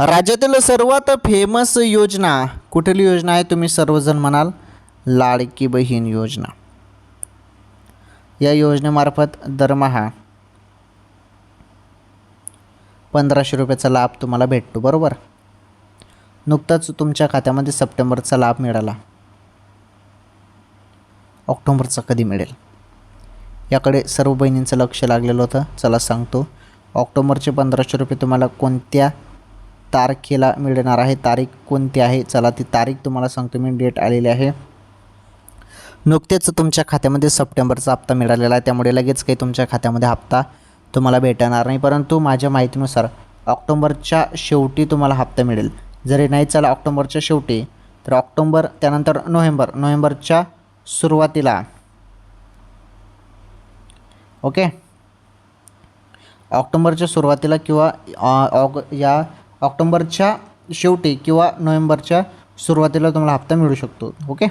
राज्यातील सर्वात फेमस योजना कुठली योजना आहे तुम्ही सर्वजण म्हणाल? लाडकी बहीण योजना. या योजनेमार्फत दरमहा पंधराशे रुपयाचा लाभ तुम्हाला भेटतो बरोबर? नुकताच तुमच्या खात्यामध्ये सप्टेंबरचा लाभ मिळाला. ऑक्टोबरचा कधी मिळेल? याकडे सर्व बहिणींचं लक्ष लागलेलं होतं. चला सांगतो. ऑक्टोबरचे पंधराशे रुपये तुम्हाला कोणत्या तारखेला मिळणार आहे. तारीख कोणती आहे? चला ती तारीख तुम्हाला सांगतो. मी डेट आलेली आहे. नुकतेच तुमच्या खात्यामध्ये सप्टेंबरचा हप्ता मिळालेला आहे. त्यामुळे लगेच काही तुमच्या खात्यामध्ये हप्ता तुम्हाला भेटणार नाही. परंतु माझ्या माहितीनुसार ऑक्टोंबरच्या शेवटी तुम्हाला हप्ता मिळेल. जरी नाही चला ऑक्टोंबरच्या शेवटी. तर ऑक्टोंबर त्यानंतर नोव्हेंबर. नोव्हेंबरच्या सुरुवातीला. ओके? ऑक्टोंबरच्या सुरुवातीला किंवा ऑग या ऑक्टोबरच्या शेवटी किंवा नोव्हेंबरच्या सुरुवातीला तुम्हाला हप्ता मिळू शकतो. ओके?